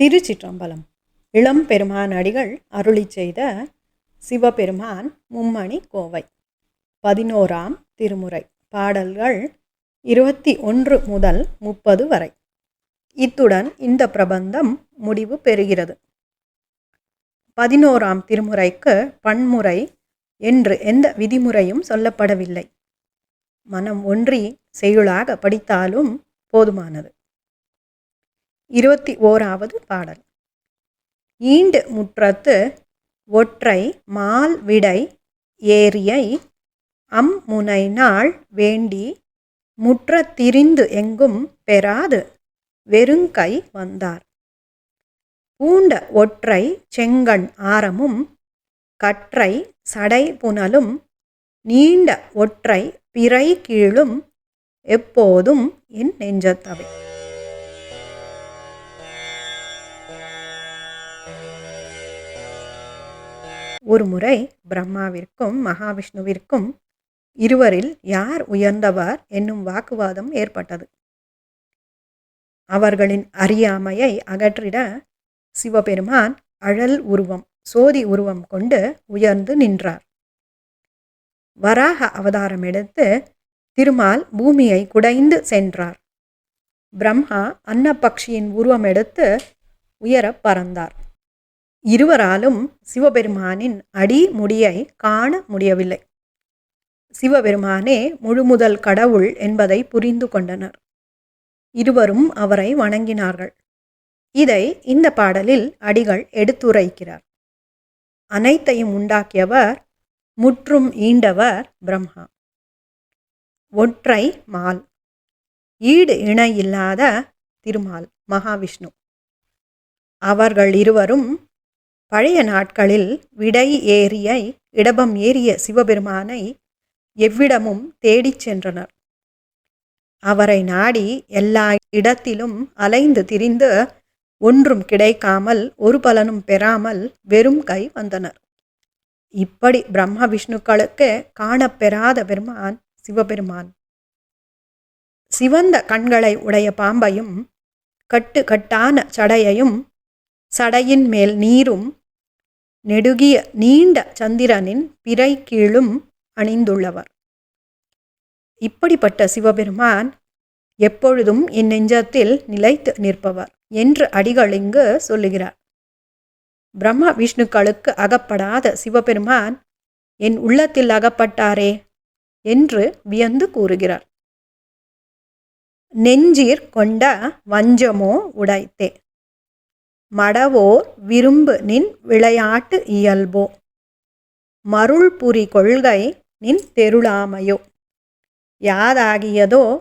திருச்சிற்றம்பலம். இளம்பெருமான் அடிகள் அருளி செய்த சிவபெருமான் மும்மணி கோவை. பதினோராம் திருமுறை. பாடல்கள் இருபத்தி ஒன்று முதல் முப்பது வரை. இத்துடன் இந்த பிரபந்தம் முடிவு பெறுகிறது. பதினோராம் திருமுறைக்கு பன்முறை என்று எந்த விதிமுறையும் சொல்லப்படவில்லை. மனம் ஒன்றி செயலாக படித்தாலும் போதுமானது. இருபத்தி ஓராவது பாடல். ஈண்டு முற்றத்து ஒற்றை மால் விடை ஏரியை அம் முனை நாள் வேண்டி முற்றத்திரிந்து எங்கும் பெறாது வெறுங்கை வந்தார். பூண்ட ஒற்றை செங்கண் ஆரமும் கற்றை சடை புனலும் நீண்ட ஒற்றை பிறை கீழும் எப்போதும் என் நெஞ்சத்தவை. ஒரு முறை பிரம்மாவிற்கும் மகாவிஷ்ணுவிற்கும் இருவரில் யார் உயர்ந்தவர் என்னும் வாக்குவாதம் ஏற்பட்டது. அவர்களின் அறியாமையை அகற்றிட சிவபெருமான் அழல் உருவம் சோதி உருவம் கொண்டு உயர்ந்து நின்றார். வராக அவதாரம் எடுத்து திருமால் பூமியை குடைந்து சென்றார். பிரம்மா அன்னப்பக்ஷியின் உருவம் எடுத்து உயர பறந்தார். இருவராலும் சிவபெருமானின் அடி முடியை காண முடியவில்லை. சிவபெருமானே முழுமுதல் கடவுள் என்பதை புரிந்து கொண்டனர். இருவரும் அவரை வணங்கினார்கள். இதை இந்த பாடலில் அடிகள் எடுத்துரைக்கிறார். அனைத்தையும் உண்டாக்கியவர் முற்றும் ஈண்டவர் பிரம்மா. ஒற்றை மால். ஈடு இணை இல்லாத திருமால் மகாவிஷ்ணு. அவர்கள் இருவரும் பழைய நாட்களில் விடை ஏறியை இடபம் ஏறிய சிவபெருமானை எவ்விடமும் தேடிச் சென்றனர். அவரை நாடி எல்லா இடத்திலும் அலைந்து திரிந்து ஒன்றும் கிடைக்காமல் ஒரு பலனும் பெறாமல் வெறும் கை வந்தனர். இப்படி பிரம்ம விஷ்ணுக்களுக்கு காணப்பெறாத பெருமான் சிவபெருமான். சிவந்த கண்களை உடைய பாம்பையும் கட்டு கட்டான சடையையும் சடையின் மேல் நீரும் நெடுகிய நீண்ட சந்திரனின் பிறை கீழும் அணிந்துள்ளவர். இப்படிப்பட்ட சிவபெருமான் எப்பொழுதும் என் நெஞ்சத்தில் நிலைத்து நிற்பவர் என்று அடிகள் இங்கு சொல்லுகிறார். பிரம்ம விஷ்ணுக்களுக்கு அகப்படாத சிவபெருமான் என் உள்ளத்தில் அகப்பட்டாரே என்று வியந்து கூறுகிறார். நெஞ்சீர் கொண்ட வஞ்சமோ உடைத்தே. மடவோர் விரும்பு நின் விளையாட்டு இயல்போ. மருள்புரி கொள்கை நின் தெருளாமையோ. யாதாகியதோ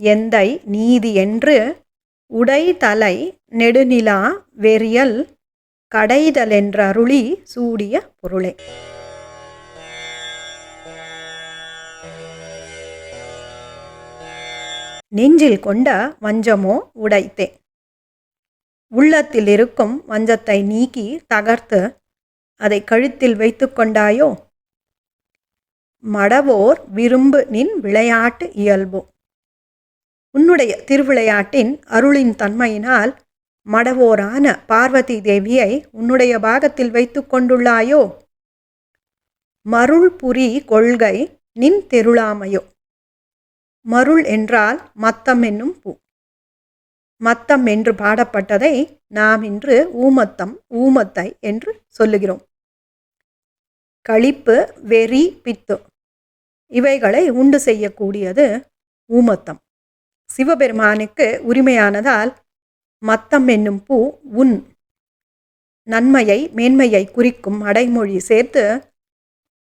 எந்தை நீதி என்று உடைதலை நெடுநிலா வெறியல் கடைதலென்றருளி சூடிய பொருளே. நெஞ்சில் கொண்ட வஞ்சமோ உடைத்தே. உள்ளத்தில் இருக்கும் வஞ்சத்தை நீக்கி தகர்த்து அதை கழுத்தில் வைத்து கொண்டாயோ? மடவோர் விரும்பு நின் விளையாட்டு இயல்போ. உன்னுடைய திருவிளையாட்டின் அருளின் தன்மையினால் மடவோரான பார்வதி தேவியை உன்னுடைய பாகத்தில் வைத்து கொண்டுள்ளாயோ? மருள் புரி கொள்கை நின் தெருளாமையோ? மருள் என்றால் மத்தம் என்னும் பூ. மத்தம் என்று பாடப்பட்டதை நாம் இன்று ஊமத்தம் ஊமத்தை என்று சொல்லுகிறோம். களிப்பு வெறி பித்து இவைகளை உண்டு செய்யக்கூடியது ஊமத்தம். சிவபெருமானுக்கு உரிமையானதால் மத்தம் என்னும் பூ உன் நன்மையை மேன்மையை குறிக்கும் அடைமொழி சேர்த்து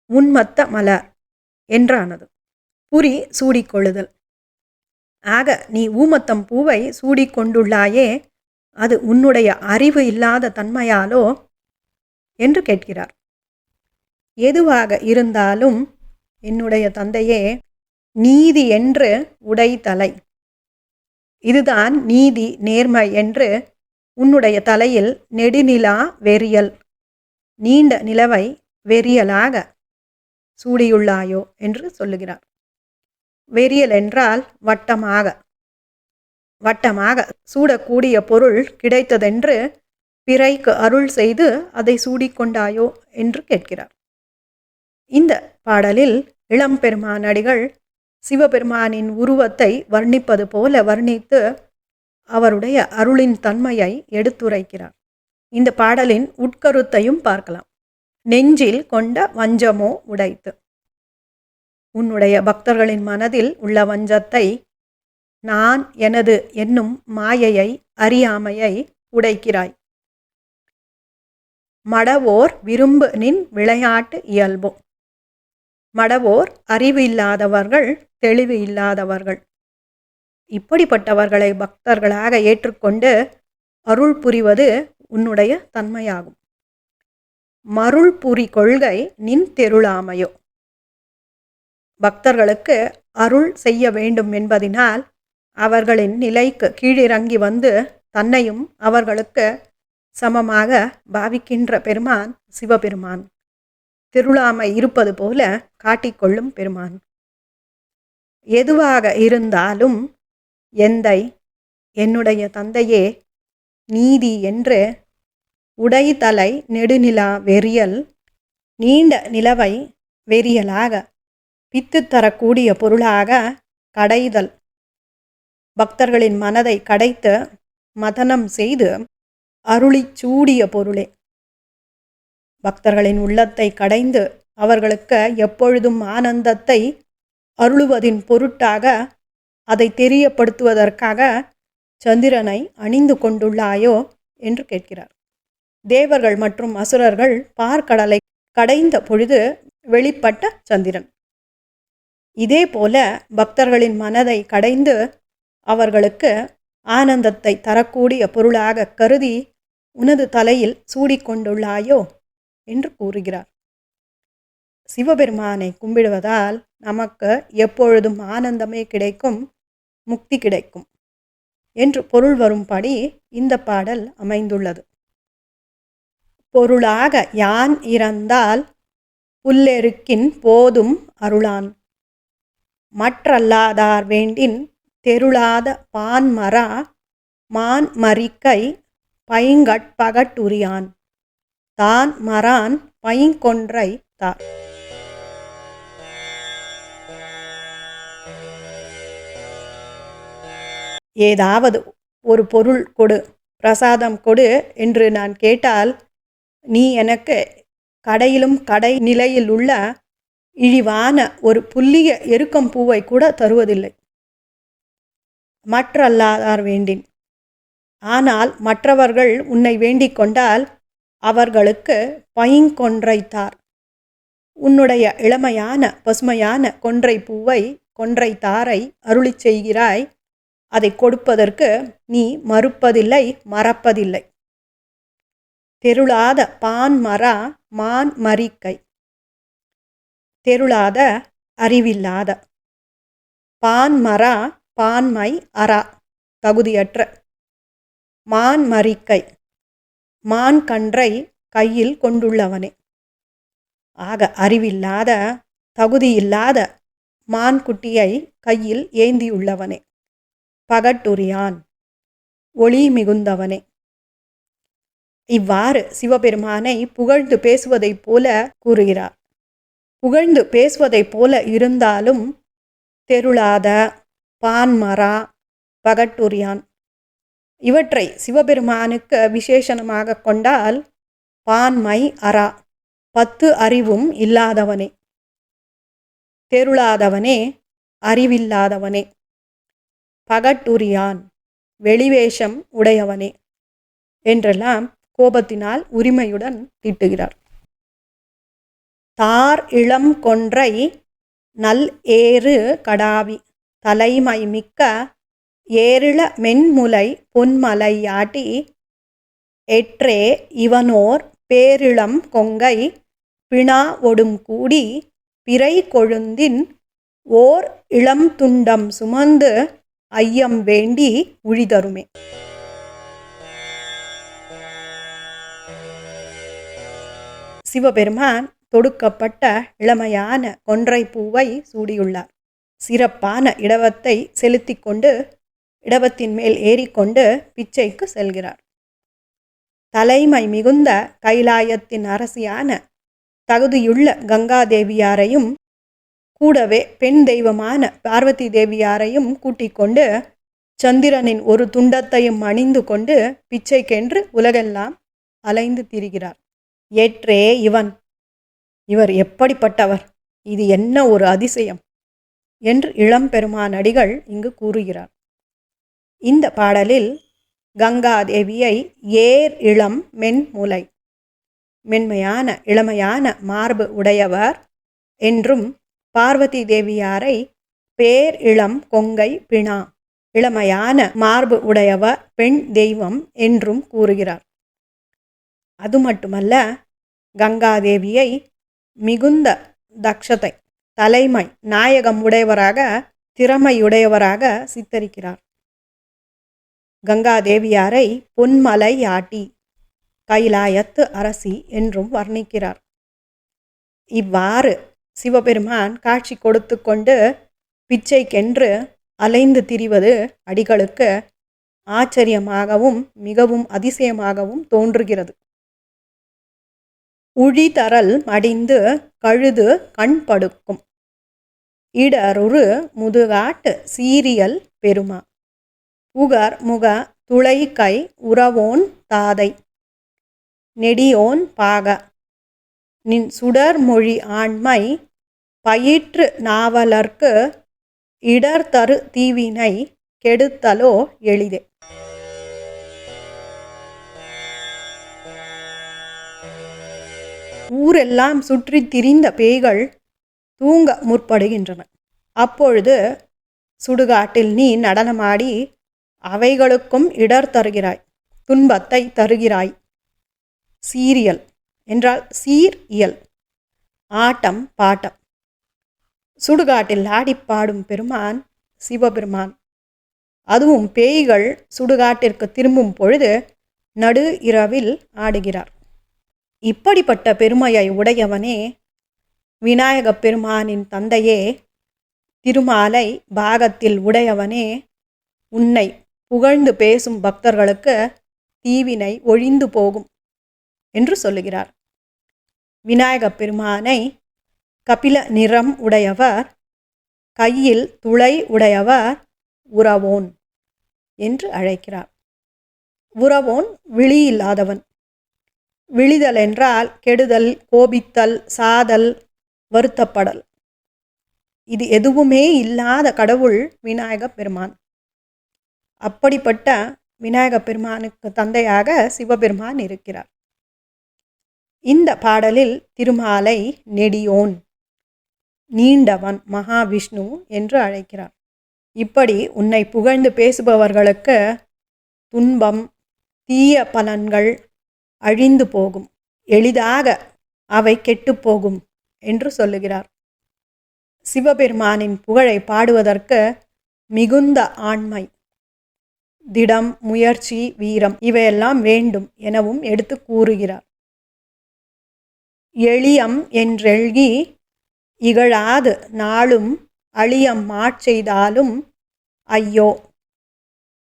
உன்மத்த மலர் என்றானது. புரி சூடிக்கொள்ளுதல். ஆக நீ ஊமத்தம் பூவை சூடிக்கொண்டுள்ளாயே அது உன்னுடைய அறிவு இல்லாத தன்மையாலோ? என்று கேட்கிறார். எதுவாக இருந்தாலும் என்னுடைய தந்தையே நீதி என்று உடைத்தலை. இதுதான் நீதி நேர்மை என்று உன்னுடைய தலையில் நெடுநிலா வெறியல். நீண்ட நிலவை வெறியலாக சூடியுள்ளாயோ? என்று சொல்லுகிறார். வெறியல் என்றால் வட்டமாக. வட்டமாக சூடக்கூடிய பொருள் கிடைத்ததென்று பிறைக்கு அருள் செய்து அதை சூடிக்கொண்டாயோ என்று கேட்கிறார். இந்த பாடலில் இளம்பெருமானடிகள் சிவபெருமானின் உருவத்தை வர்ணிப்பது போல வர்ணித்து அவருடைய அருளின் தன்மையை எடுத்துரைக்கிறார். இந்த பாடலின் உட்கருத்தையும் பார்க்கலாம். நெஞ்சில் கொண்ட வஞ்சமோ உடைத்து. உன்னுடைய பக்தர்களின் மனதில் உள்ள வஞ்சத்தை நான் எனது என்னும் மாயையை அறியாமையை உடைக்கிறாய். மடவோர் விரும்பு நின் விளையாட்டு இயல்போ. மடவோர் அறிவு இல்லாதவர்கள் தெளிவு இல்லாதவர்கள். இப்படிப்பட்டவர்களை பக்தர்களாக ஏற்றுக்கொண்டு அருள் புரிவது உன்னுடைய தன்மையாகும். மருள் புரி கொள்கை நின் தெருளாமையோ. பக்தர்களுக்கு அருள் செய்ய வேண்டும் என்பதினால் அவர்களின் நிலைக்கு கீழிறங்கி வந்து தன்னையும் அவர்களுக்கு சமமாக பாவிக்கின்ற பெருமான் சிவபெருமான். திருளாமை இருப்பது போல காட்டிக்கொள்ளும் பெருமான். எதுவாக இருந்தாலும் எந்தை என்னுடைய தந்தையே நீதி என்று உடைதலை நெடுநிலா வெறியல் நீண்ட நிலவை வெறியலாக பித்து தரக்கூடிய பொருளாக கடைதல். பக்தர்களின் மனதை கடைத்து மதனம் செய்து அருளி சூடிய பொருளே. பக்தர்களின் உள்ளத்தை கடைந்து அவர்களுக்கு எப்பொழுதும் ஆனந்தத்தை அருளுவதின் பொருட்டாக அதை தெரியப்படுத்துவதற்காக சந்திரனை அணிந்து கொண்டுள்ளாயோ என்று கேட்கிறார். தேவர்கள் மற்றும் அசுரர்கள் பார்க்கடலை கடைந்த பொழுது வெளிப்பட்ட சந்திரன். இதே போல பக்தர்களின் மனதை கடைந்து அவர்களுக்கு ஆனந்தத்தை தரக்கூடிய பொருளாக கருதி உனது தலையில் சூடிக்கொண்டுள்ளாயோ? என்று கூறுகிறார். சிவபெருமானை கும்பிடுவதால் நமக்கு எப்பொழுதும் ஆனந்தமே கிடைக்கும் முக்தி கிடைக்கும் என்று பொருள் வரும்படி இந்த பாடல் அமைந்துள்ளது. பொருளாக யான் இறந்தால் புல்லெருக்கின் போதும் அருளான். மற்றல்லாதார் வேண்டின் தெருளாத பான்மரா மான் மரிக்கை பைங்கட்பகட்டுரியான் தான் மரான் பைங்கொன்றை தார். ஏதாவது ஒரு பொருள் கொடு பிரசாதம் கொடு என்று நான் கேட்டால் நீ எனக்கு கடையிலும் கடை நிலையில் உள்ள இழிவான ஒரு புல்லிய எருக்கம் பூவை கூட தருவதில்லை. மற்றல்லாதார் வேண்டின். ஆனால் மற்றவர்கள் உன்னை வேண்டிக் கொண்டால் அவர்களுக்கு பைங்கொன்றைத்தார். உன்னுடைய இளமையான பசுமையான கொன்றை பூவை கொன்றை தாரை அருளி செய்கிறாய். அதை கொடுப்பதற்கு நீ மறுப்பதில்லை மறப்பதில்லை. தெருளாத பான் மரா மான் மரிக்கை தெருளாத அறிவில்லாத. பான்மரா பான்மை அரா தகுதியற்ற. மான் மறிக்கை மான் கன்றை கையில் கொண்டுள்ளவனே. ஆக அறிவில்லாத தகுதியில்லாத மான் குட்டியை கையில் ஏந்தியுள்ளவனே. பகட்டுரியான் ஒளி மிகுந்தவனே இவ்வாறு சிவபெருமானை புகழ்ந்து பேசுவதைப் போல கூறுகிறார். புகழ்ந்து பேசுவதைப் போல இருந்தாலும் தெருளாத பான்மரா பகட்டுரியான். இவற்றை சிவபெருமானுக்கு விசேஷனமாக கொண்டால் பான்மை அரா பத்து அறிவும் இல்லாதவனே. தெருளாதவனே அறிவில்லாதவனே. பகட்டுரியான் வெளிவேஷம் உடையவனே என்றெல்லாம் கோபத்தினால் உரிமையுடன் திட்டுகிறார். தார் இளம் கொன்றை நல் ஏறு கடாவி. தலைமை மிக்க ஏறிள மென்முலை பொன்மலையாட்டி எற்றே இவனோர் பேரிளம் கொங்கை பிணா ஒடும் கூடி பிறை கொழுந்தின் ஓர் இளம் துண்டம் சுமந்து ஐயம் வேண்டி உழிதருமே. சிவபெருமான் தொடுக்கப்பட்ட இளமையான கொன்றை பூவை சூடியுள்ளார். சிறப்பான இடவத்தை செலுத்தி கொண்டு இடவத்தின் மேல் ஏறிக்கொண்டு பிச்சைக்கு செல்கிறார். தலைமை மிகுந்த கைலாயத்தின் அரசியான தகுதியுள்ள கங்காதேவியாரையும் கூடவே பெண் தெய்வமான பார்வதி தேவியாரையும் கூட்டிக் கொண்டு சந்திரனின் ஒரு துண்டத்தையும் அணிந்து கொண்டு பிச்சைக்கென்று உலகெல்லாம் அலைந்து திரிகிறார். ஏற்றே இவன் இவர் எப்படிப்பட்டவர்? இது என்ன ஒரு அதிசயம்? என்று இளம்பெருமான் அடிகள் இங்கு கூறுகிறார். இந்த பாடலில் கங்காதேவியை ஏர் இளம் மென்முலை மென்மையான இளமையான மார்பு உடையவர் என்றும் பார்வதி தேவியாரை பேர் இளம் கொங்கை பிணா இளமையான மார்பு உடையவர் பெண் தெய்வம் என்றும் கூறுகிறார். அது மட்டுமல்ல கங்காதேவியை மிகுந்த தக்ஷதை தலைமை நாயகம் உடையவராக திறமையுடையவராக சித்தரிக்கிறார். கங்காதேவியாரை பொன்மலை ஆட்டி கைலாயத்து அரசி என்றும் வர்ணிக்கிறார். இவ்வாறு சிவபெருமான் காட்சி கொடுத்து கொண்டு பிச்சைக்கென்று அலைந்து திரிவது அடிகளுக்கு ஆச்சரியமாகவும் மிகவும் அதிசயமாகவும் தோன்றுகிறது. உழிதரல் மடிந்து கழுது கண்படுக்கும். இடருரு முதுகாட்டு சீரியல் பெருமா. புகர் முக துளை கை உறவோன் தாதை. நெடியோன் பாக. நின் சுடர்மொழி ஆண்மை பயிற்று நாவலர்க்கு இடர் தரு தீவினை கெடுத்தலோ எளிதே. ஊரெல்லாம் சுற்றி திரிந்த பேய்கள் தூங்க முற்படுகின்றன. அப்பொழுது சுடுகாட்டில் நீ நடனமாடி அவைகளுக்கும் இடர் தருகிறாய் துன்பத்தை தருகிறாய். சீரியல் என்றால் சீர் இயல் ஆட்டம் பாட்டம். சுடுகாட்டில் ஆடிப்பாடும் பெருமான் சிவபெருமான். அதுவும் பேய்கள் சுடுகாட்டிற்கு திரும்பும் பொழுது நடு இரவில் ஆடுகிறார். இப்படிப்பட்ட பெருமையை உடையவனே விநாயகப் பெருமானின் தந்தையே திருமாலை பாகத்தில் உடையவனே உன்னை புகழ்ந்து பேசும் பக்தர்களுக்கு தீவினை ஒழிந்து போகும் என்று சொல்லுகிறார். விநாயகப் பெருமானை கபில நிறம் உடையவர் கையில் துளை உடையவர் உறவோன் என்று அழைக்கிறார். உறவோன் விழி இல்லாதவன். விழிதல் என்றால் கெடுதல் கோபித்தல் சாதல் வருத்தப்படல். இது எதுவுமே இல்லாத கடவுள் விநாயக பெருமான். அப்படிப்பட்ட விநாயக பெருமானுக்கு தந்தையாக சிவபெருமான் இருக்கிறார். இந்த பாடலில் திருமாலை நெடியோன் நீண்டவன் மகாவிஷ்ணு என்று அழைக்கிறார். இப்படி உன்னை புகழ்ந்து பேசுபவர்களுக்கு துன்பம் தீய பலன்கள் அழிந்து போகும். எளிதாக அவை கெட்டுப்போகும் என்று சொல்லுகிறார். சிவபெருமானின் புகழை பாடுவதற்கு மிகுந்த ஆண்மை திடம் முயற்சி வீரம் இவையெல்லாம் வேண்டும் எனவும் எடுத்து கூறுகிறார். எளியம் என்றெழ்கி இகழாது நாளும் அழியம் மாட்செய்தாலும் ஐயோ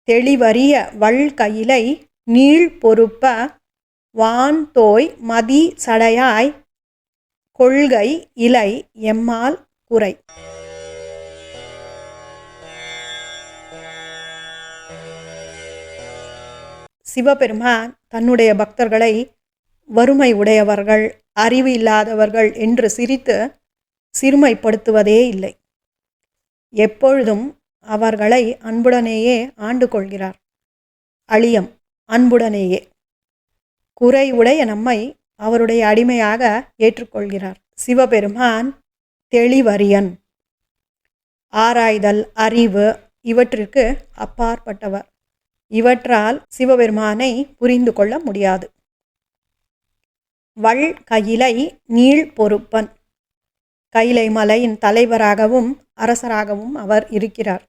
தெளிவறிய வள்கையிலை நீள் பொறுப்ப வான் தோய் மதி சடையாய் கொள்கை இலை எம்மால் குறை. சிவபெருமான் தன்னுடைய பக்தர்களை வறுமை உடையவர்கள் அறிவு இல்லாதவர்கள் என்று சிரித்து சிறுமைப்படுத்துவதே இல்லை. எப்பொழுதும் அவர்களை அன்புடனேயே ஆண்டு கொள்கிறார் அழியம் அன்புடனேயே. குறை உடைய நம்மை அவருடைய அடிமையாக ஏற்றுக்கொள்கிறார். சிவபெருமான் தெளிவரியன் ஆராய்தல் அறிவு இவற்றிற்கு அப்பாற்பட்டவர். இவற்றால் சிவபெருமானை புரிந்து கொள்ள முடியாது. வள் கையிலை நீள் பொறுப்பன். கைலை மலையின் தலைவராகவும் அரசராகவும் அவர் இருக்கிறார்.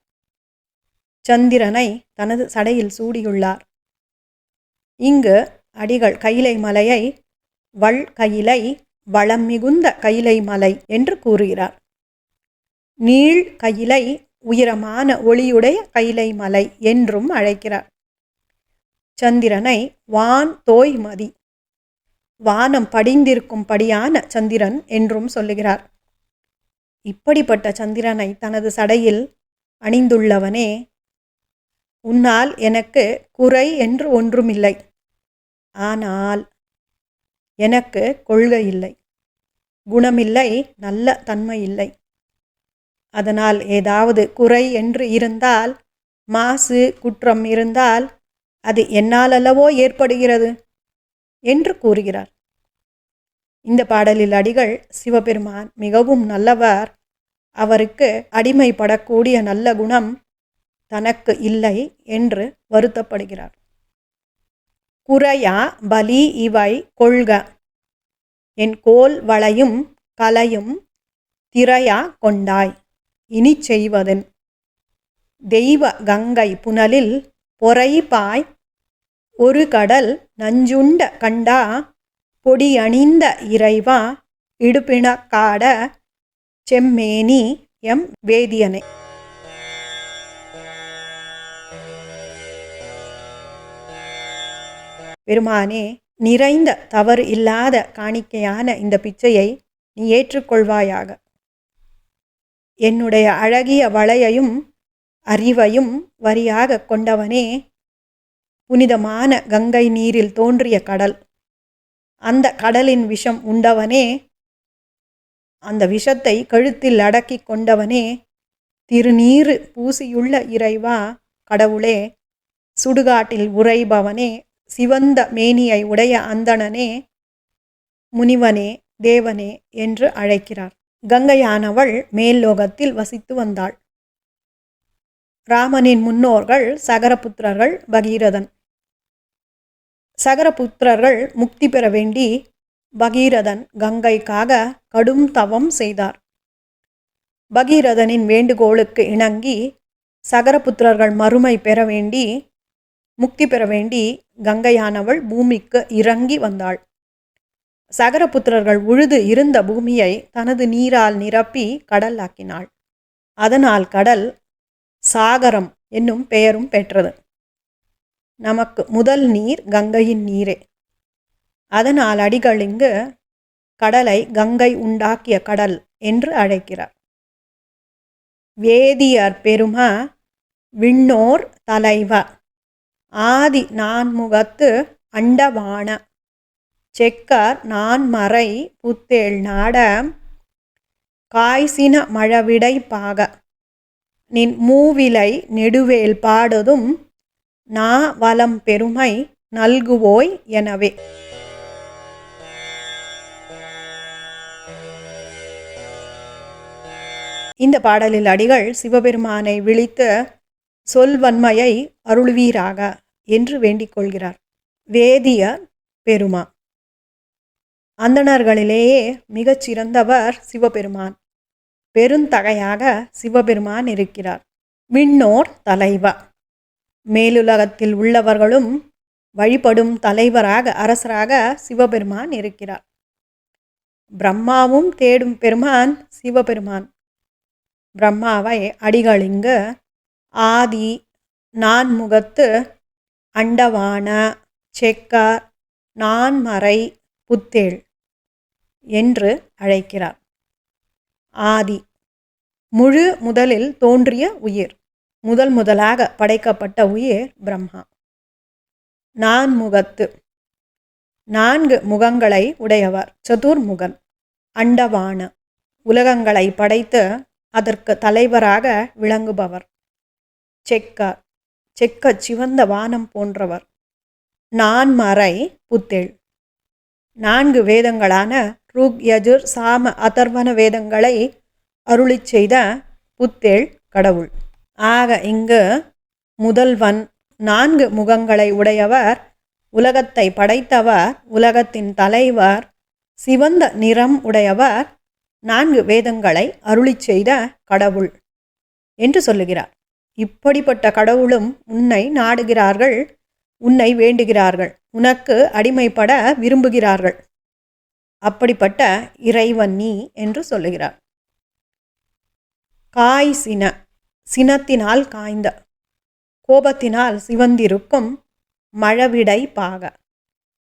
சந்திரனை தனது சடையில் சூடியுள்ளார். இங்கு அடிகள் கயிலை மலையை வள் கையிலை வளம் மிகுந்த கயிலை மலை என்று கூறுகிறார். நீள் கையிலை உயரமான ஒளியுடைய கயிலை மலை என்றும் அழைக்கிறார். சந்திரனை வான் தோய்மதி வானம் படிந்திருக்கும்படியான சந்திரன் என்றும் சொல்லுகிறார். இப்படிப்பட்ட சந்திரனை தனது சடையில் அணிந்துள்ளவனே உன்னால் எனக்கு குறை என்று ஒன்றுமில்லை. ஆனால் எனக்கு கொள்கை இல்லை. குணமில்லை நல்ல தன்மை இல்லை. அதனால் ஏதாவது குறை என்று இருந்தால் மாசு குற்றம் இருந்தால் அது என்னால் அல்லவோ ஏற்படுகிறது என்று கூறுகிறார். இந்த பாடலில் அடிகள் சிவபெருமான் மிகவும் நல்லவர். அவருக்கு அடிமைப்படக்கூடிய நல்ல குணம் தனக்கு இல்லை என்று வருத்தப்படுகிறார். குறையா பலி இவை கொள்க. என் கோல் வளையும் கலையும் திரையா கொண்டாய். இனி செய்வதன். தெய்வ கங்கை புனலில் பொறைபாய் ஒரு கடல் நஞ்சுண்ட கண்டா பொடியணிந்த இறைவா. இடுப்பிணக்காட செம்மேனி எம் வேதியனே. பெருமானே நிறைந்த தவறு இல்லாத காணிக்கையான இந்த பிச்சையை நீ ஏற்றுக்கொள்வாயாக. என்னுடைய அழகிய வளையையும் அறிவையும் வரியாக கொண்டவனே புனிதமான கங்கை நீரில் தோன்றிய கடல். அந்த கடலின் விஷம் உண்டவனே அந்த விஷத்தை கழுத்தில் அடக்கி கொண்டவனே திருநீறு பூசியுள்ள இறைவா கடவுளே சுடுகாட்டில் உறைபவனே சிவந்த மேனியை உடைய அந்தணனே முனிவனே தேவனே என்று அழைக்கிறார். கங்கையானவள் மேல்லோகத்தில் வசித்து வந்தாள். ராமனின் முன்னோர்கள் சகரபுத்திரர்கள் பகீரதன். சகரபுத்திரர்கள் முக்தி பெற வேண்டி பகீரதன் கங்கைக்காக கடும் தவம் செய்தார். பகீரதனின் வேண்டுகோளுக்கு இணங்கி சகரபுத்திரர்கள் மறுமை பெற வேண்டி முக்தி பெற வேண்டி கங்கையானவள் பூமிக்கு இறங்கி வந்தாள். சகரபுத்திரர்கள் உழுது இருந்த பூமியை தனது நீரால் நிரப்பி கடல் ஆக்கினாள். அதனால் கடல் சாகரம் என்னும் பெயரும் பெற்றது. நமக்கு முதல் நீர் கங்கையின் நீரே. அதனால் அடிகள் இங்கு கடலை கங்கை உண்டாக்கிய கடல் என்று அழைக்கிறார். வேதியர் பெரும விண்ணோர் தலைவ ஆதி நான்முகத்து அண்டவான செக்கர் நான்மறை புத்தேள் நாட. காய்சின மழவிடை பாக. நின் மூவிலை நெடுவேல் பாடதும் நா வலம் பெருமை நல்குவோய் எனவே. இந்த பாடலில் அடிகள் சிவபெருமானை விழித்து சொல்வன்மையை அருள்வீராக. என்று வேண்டிக் கொள்கிறார் வேதிய பெருமா. அந்தணர்களிலேயே மிகச் சிறந்தவர் சிவபெருமான். பெருந்தகையாக சிவபெருமான் இருக்கிறார். விண்ணோர் தலைவா. மேலுலகத்தில் உள்ளவர்களும் வழிபடும் தலைவராக அரசராக சிவபெருமான் இருக்கிறார். பிரம்மாவும் தேடும் பெருமான் சிவபெருமான். பிரம்மாவை அடிகளிங்கு ஆதி நான்முகத்து அண்டவான செக்கார் நான்மறை புத்தேள் என்று அழைக்கிறார். ஆதி. முழு முதலில் தோன்றிய உயிர். முதல் முதலாக படைக்கப்பட்ட உயிர் பிரம்மா. நான்முகத்து. நான்கு முகங்களை உடையவர் சதுர்முகன். அண்டவான உலகங்களை படைத்து அதற்கு தலைவராக விளங்குபவர். செக்கார். செக்க சிவந்த வானம் போன்றவர். நான்மறை புத்தேள் நான்கு வேதங்களான ருக் யஜுர் சாம அதர்வன வேதங்களை அருளி செய்த புத்தேள் கடவுள். ஆக இங்கு முதல்வன் நான்கு முகங்களை உடையவர் உலகத்தை படைத்தவர் உலகத்தின் தலைவர் சிவந்த நிறம் உடையவர் நான்கு வேதங்களை அருளி செய்த கடவுள் என்று சொல்லுகிறார். இப்படிப்பட்ட கடவுளும் உன்னை நாடுகிறார்கள் உன்னை வேண்டுகிறார்கள் உனக்கு அடிமைப்பட விரும்புகிறார்கள். அப்படிப்பட்ட இறைவன் நீ என்று சொல்லுகிறார். காய் சின சினத்தினால் காய்ந்த கோபத்தினால் சிவந்திருக்கும் மழவிடை பாக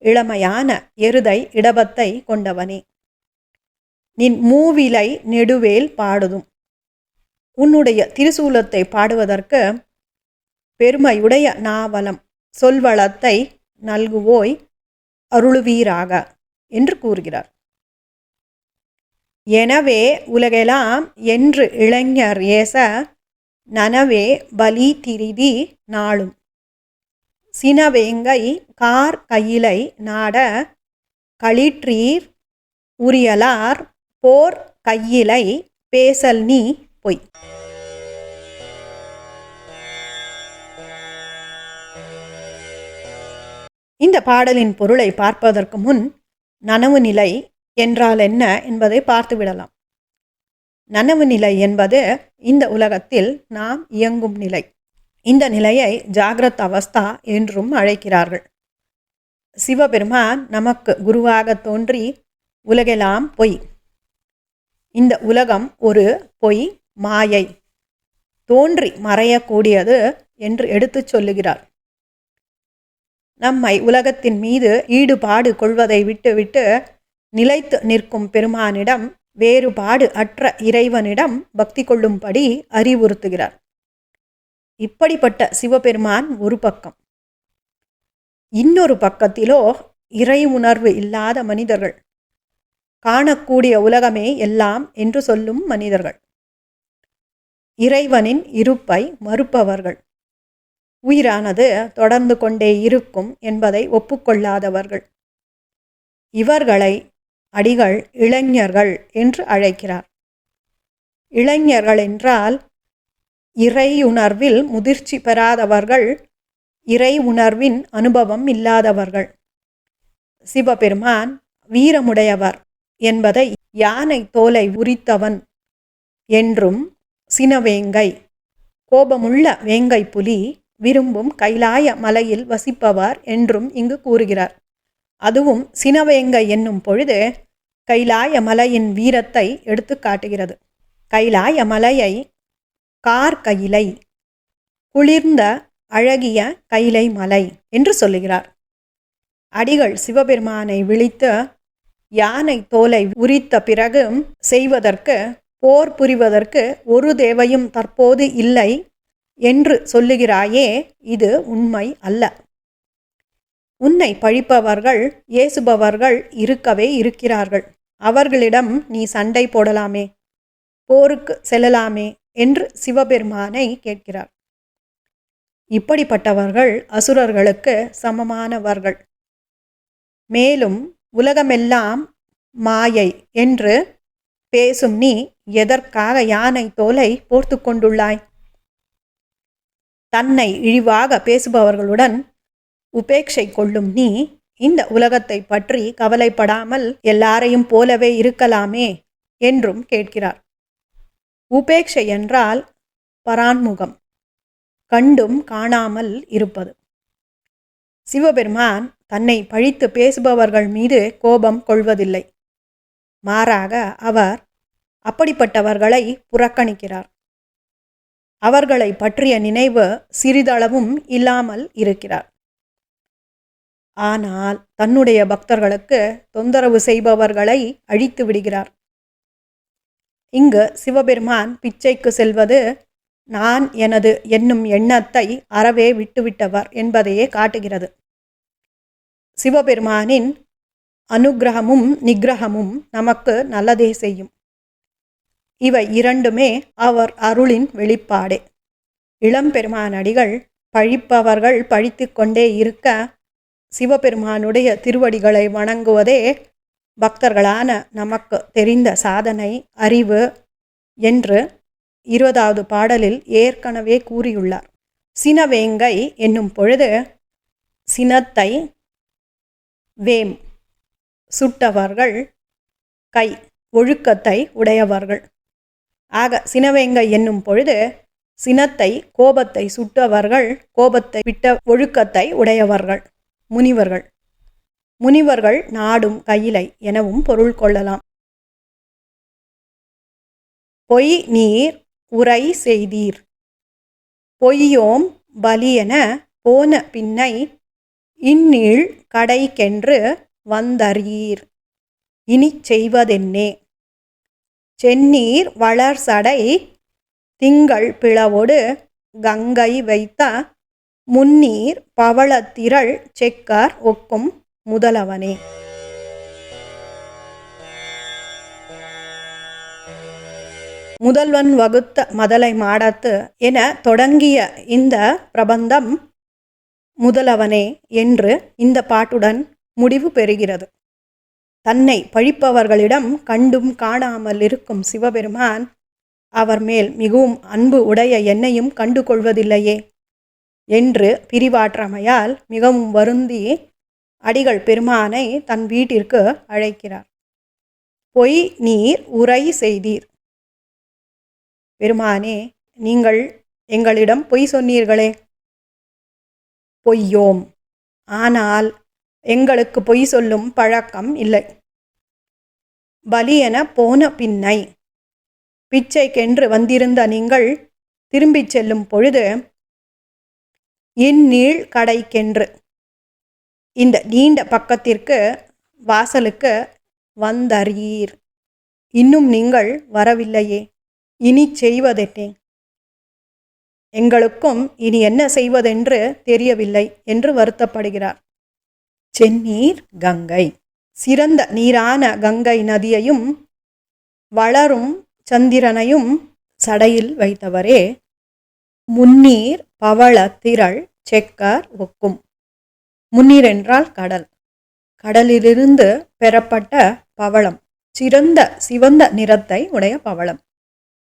இளமையான எருதை இடபத்தை கொண்டவனே. நின் மூவிலை நெடுவேல் பாடுதும் உன்னுடைய திருசூலத்தை பாடுவதற்கு பெருமையுடைய நாவலம் சொல்வளத்தை நல்குவோய் அருளுவீராக என்று கூறுகிறார். எனவே உலகெல்லாம் என்று இளைஞர் ஏச நனவே பலி திரிதி நாளும். சினவேங்கை கார் கையிலை நாட களிற்றீர் உரியலார் போர் கையிலை பேசல் நீ பொய் இந்த பாடலின் பொருளை பார்ப்பதற்கு முன் நனவு நிலை என்றால் என்ன என்பதை பார்த்து விடலாம். நனவு நிலை என்பது இந்த உலகத்தில் நாம் இயங்கும் நிலை. இந்த நிலையை ஜாகிரத் அவஸ்தா என்றும் அழைக்கிறார்கள். சிவபெருமான் நமக்கு குருவாக தோன்றி உலகெல்லாம் பொய். இந்த உலகம் ஒரு பொய் மாயை. தோன்றி மறையக்கூடியது என்று எடுத்துச் சொல்லுகிறார் நம்மை உலகத்தின் மீது ஈடுபாடு கொள்வதை விட்டுவிட்டு நிலைத்து நிற்கும் பெருமானிடம் வேறுபாடு அற்ற இறைவனிடம் பக்தி கொள்ளும்படி அறிவுறுத்துகிறார். இப்படிப்பட்ட சிவபெருமான் ஒரு பக்கம். இன்னொரு பக்கத்திலோ இறை உணர்வு இல்லாத மனிதர்கள். காணக்கூடிய உலகமே எல்லாம் என்று சொல்லும் மனிதர்கள். இறைவனின் இருப்பை மறுப்பவர்கள். உயிரானது தொடர்ந்து கொண்டே இருக்கும் என்பதை ஒப்புக்கொள்ளாதவர்கள். இவர்களை அடிகள் இளைஞர்கள் என்று அழைக்கிறார். இளைஞர்கள் என்றால் இறையுணர்வில் முதிர்ச்சி பெறாதவர்கள் இறை உணர்வின் அனுபவம் இல்லாதவர்கள். சிவபெருமான் வீரமுடையவர் என்பதை யானை தோலை உரித்தவன் என்றும் சினவேங்கை கோபமுள்ள வேங்கை புலி விரும்பும் கைலாய மலையில் வசிப்பவர் என்றும் இங்கு கூறுகிறார். அதுவும் சினவேங்கை என்னும் பொழுது கைலாய மலையின் வீரத்தை எடுத்து காட்டுகிறது. கைலாய மலையை கார்கயிலை குளிர்ந்த அழகிய கைலை மலை என்று சொல்லுகிறார். அடிகள் சிவபெருமானை விழித்து யானை தோலை உரித்த பிறகு செய்வதற்கு போர் புரிவதற்கு ஒரு தேவையும் தற்போது இல்லை என்று சொல்லுகிறாயே இது உண்மை அல்ல. உன்னை பழிப்பவர்கள் ஏசுபவர்கள் இருக்கவே இருக்கிறார்கள். அவர்களிடம் நீ சண்டை போடலாமே போருக்கு செல்லலாமே என்று சிவபெருமானை கேட்கிறார். இப்படிப்பட்டவர்கள் அசுரர்களுக்கு சமமானவர்கள். மேலும் உலகமெல்லாம் மாயை என்று பேசும் நீ எதற்காக யானை தோலை போர்த்து கொண்டுள்ளாய்? தன்னை இழிவாக பேசுபவர்களுடன் உபேட்சை கொள்ளும் நீ இந்த உலகத்தை பற்றி கவலைப்படாமல் எல்லாரையும் போலவே இருக்கலாமே என்றும் கேட்கிறார். உபேட்சை என்றால் பரான்முகம் கண்டும் காணாமல் இருப்பது. சிவபெருமான் தன்னை பழித்து பேசுபவர்கள் மீது கோபம் கொள்வதில்லை. மாறாக அவர் அப்படிப்பட்டவர்களை புறக்கணிக்கிறார். அவர்களை பற்றிய நினைவு சிறிதளவும் இல்லாமல் இருக்கிறார். ஆனால் தன்னுடைய பக்தர்களுக்கு தொந்தரவு செய்பவர்களை அழித்து விடுகிறார். இங்கு சிவபெருமான் பிச்சைக்கு செல்வது நான் எனது என்னும் எண்ணத்தை அறவே விட்டுவிட்டவர் என்பதையே காட்டுகிறது. சிவபெருமானின் அனுகிரகமும் நிகிரகமும் நமக்கு நல்லதே செய்யும். இவை இரண்டுமே அவர் அருளின் வெளிப்பாடே. இளம்பெருமானடிகள் பழிப்பவர்கள் பழித்து கொண்டே இருக்க சிவபெருமானுடைய திருவடிகளை வணங்குவதே பக்தர்களான நமக்கு தெரிந்த சாதனை அறிவு என்று இருபதாவது பாடலில் ஏற்கனவே கூறியுள்ளார். சினவேங்கை என்னும் பொழுது சினத்தை வேம் சுட்டவர்கள் கை ஒழுக்கத்தை உடையவர்கள். ஆக சினவேங்கை என்னும் பொழுது சினத்தை கோபத்தை சுட்டவர்கள் கோபத்தை விட்ட ஒழுக்கத்தை உடையவர்கள் முனிவர்கள். முனிவர்கள் நாடும் கையிலை எனவும் பொருள் கொள்ளலாம். பொய் நீர் உரை செய்தீர். பொய்யோம் பலியென போன பின்னை இந்நீள் கடைக்கென்று வந்தறீர். இனி செய்வதென்னே? செந்நீர் வளர்சடை திங்கள் பிளவோடு கங்கை வைத்த முன்னீர் பவளத்திரள் செக்கார் ஒக்கும் முதலவனே. முதல்வன் வகுத்த மதலை மாடத்து என தொடங்கிய இந்த பிரபந்தம் முதலவனே என்று இந்த பாட்டுடன் முடிவு பெறுகிறது. தன்னை பழிப்பவர்களிடம் கண்டும் காணாமல் இருக்கும் சிவபெருமான் அவர் மேல் மிகவும் அன்பு உடைய என்னையும் கண்டு கொள்வதில்லையே என்று பிரிவாற்றமையால் மிகவும் வருந்தி அடிகள் பெருமானை தன் வீட்டிற்கு அழைக்கிறார். பொய் நீர் உரை செய்தீர். பெருமானே நீங்கள் எங்களிடம் பொய் சொன்னீர்களே. பொய்யோம். ஆனால் எங்களுக்கு பொய் சொல்லும் பழக்கம் இல்லை. பலியென போன பின்னை பிச்சைக்கென்று வந்திருந்த நீங்கள் திரும்பிச் செல்லும் பொழுது இந்நீள் கடைக்கென்று இந்த நீண்ட பக்கத்திற்கு வாசலுக்கு வந்தறீர். இன்னும் நீங்கள் வரவில்லையே இனி செய்வதென்னே எங்களுக்கும் இனி என்ன செய்வதென்று தெரியவில்லை என்று வருத்தப்படுகிறார். செந்நீர் கங்கை. சிறந்த நீரான கங்கை நதியையும் வளரும் சந்திரனையும் சடையில் வைத்தவரே. முன்னீர் பவள திரள் செக்கர் ஒக்கும். முன்னீர் என்றால் கடல். கடலிலிருந்து பெறப்பட்ட பவளம். சிறந்த சிவந்த நிறத்தை உடைய பவளம்.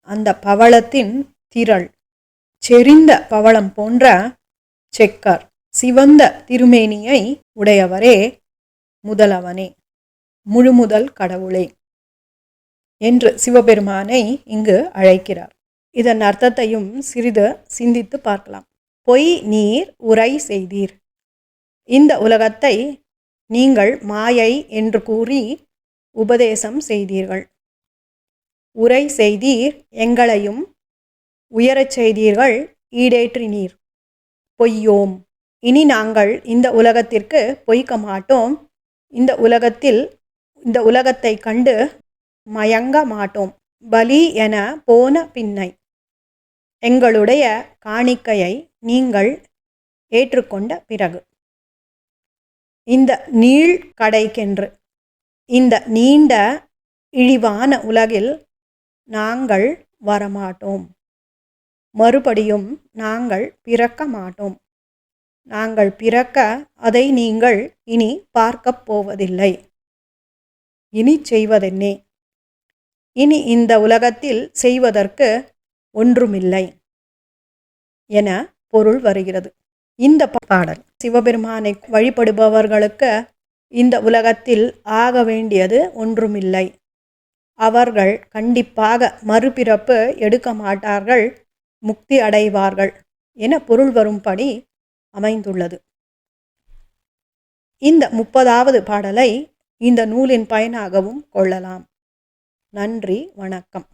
அந்த பவளத்தின் திரள். செறிந்த பவளம் போன்ற செக்கர். சிவந்த திருமேனியை உடையவரே முதலவனே முழுமுதல் கடவுளே என்று சிவபெருமானை இங்கு அழைக்கிறார். இதன் அர்த்தத்தையும் சிறிது சிந்தித்து பார்க்கலாம். பொய் நீர் உரை செய்தீர். இந்த உலகத்தை நீங்கள் மாயை என்று கூறி உபதேசம் செய்தீர்கள். உரை செய்தீர் எங்களையும் உயரச் செய்தீர்கள் ஈடேற்றினீர். பொய்யோம். இனி நாங்கள் இந்த உலகத்திற்கு பொய்க்க மாட்டோம். இந்த உலகத்தில் இந்த உலகத்தை கண்டு மயங்க மாட்டோம். பலி என போன பின்னை. எங்களுடைய காணிக்கையை நீங்கள் ஏற்றுக்கொண்ட பிறகு. இந்த நீள் கடைக்கென்று இந்த நீண்ட இழிவான உலகில் நாங்கள் வரமாட்டோம். மறுபடியும் நாங்கள் பிறக்க மாட்டோம். நாங்கள் பிறக்க அதை நீங்கள் இனி பார்க்கப் போவதில்லை. இனி செய்வதென்னே? இனி இந்த உலகத்தில் செய்வதற்கு ஒன்றுமில்லை என பொருள் வருகிறது. இந்த பாடல் சிவபெருமானை வழிபடுபவர்களுக்கு இந்த உலகத்தில் ஆக வேண்டியது ஒன்றுமில்லை. அவர்கள் கண்டிப்பாக மறுபிறப்பு எடுக்க மாட்டார்கள் முக்தி அடைவார்கள் என பொருள் வரும்படி அமைந்துள்ளது. இந்த முப்பதாவது பாடலை இந்த நூலின் பயனாகவும் கொள்ளலாம். நன்றி வணக்கம்.